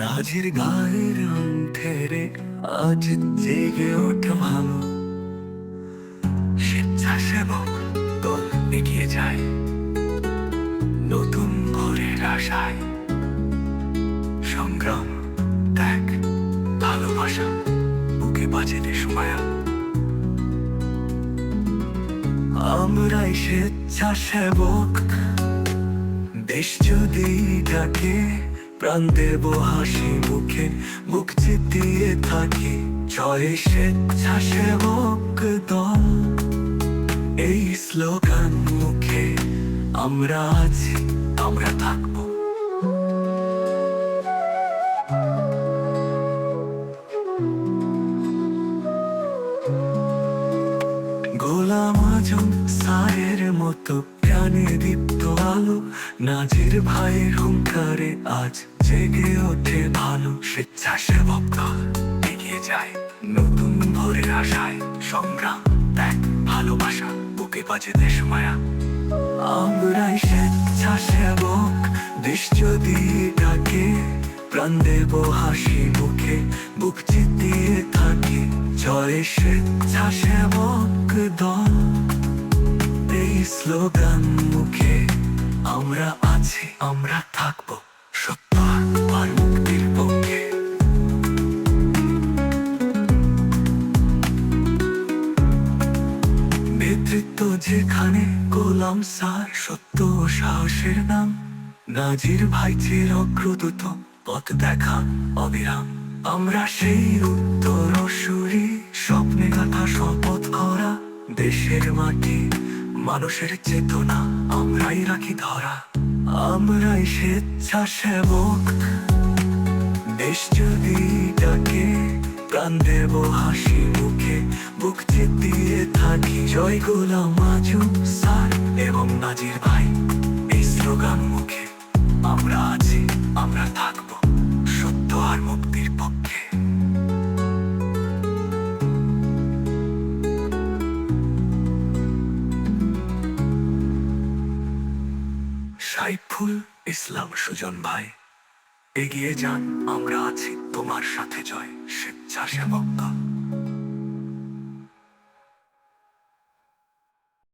নাজির গায়ের রং ঠেরে আজ জেগে ওঠে ভালো। স্বেচ্ছাসেবক দল এগিয়ে যায়, নতুন ভোরের আশায়। সংগ্রাম, ত্যাগ, ভালোবাসা, বুকে বাজে দেশমায়া আমরাই স্বেচ্ছাসেবক, দেশ যদি ডাকে প্রাণ দেব হাসি মুখে, মুখ চিতিয়ে থাকি। জয় স্বেচ্ছাসেবক দল এই স্লোগান মুখে আমরা আছি, আমরা থাকব। গোলাম আজম সায়ের মতো প্রাণে দীপ্ত আলো, নাজির ভাইয়ের হুঙ্কারে আজ জেগে ওঠে ভালো স্বেচ্ছাসেবক দল এগিয়ে যায় নতুন ভোরের আশায়। সংগ্রাম, ত্যাগ, ভালোবাসা, বুকে বাজে দেশ মায়া আমরাই স্বেচ্ছাসেবক, দেশ যদি ডাকে, প্রাণ দেব হাসি মুখে, বুক চিতিয়ে থাকি। জয় স্বেচ্ছাসেবক দল, এই স্লোগান মুখে। আমরা আছি, আমরা থাকব। যেখানে গোলাম সার সত্য সাহসের নাম। নাজির ভাই চির অগ্রদূত, পথ দেখা অবিরাম। আমরা সেই উত্তর সুরি স্বপ্নে গাথা শপথ করা। দেশের মাটি, মানুষের চেতনা, আমরাই রাখি ধরা। আমরাই স্বেচ্ছাসেবক। দেশ যদি ডাকে প্রাণ দেব হাসি মুখে। বুক দিয়ে থাকি, জয় গোলাম আজম স্যার এবং নাজির ভাই। এই স্লোগান মুখে। আমরা আছি, আমরা থাকব, সত্য আর মুক্তির পক্ষে। সাইফুল ইসলাম সুজন ভাই। এগিয়ে যান আমরা আছি তোমার সাথে জয় স্বেচ্ছাসেবক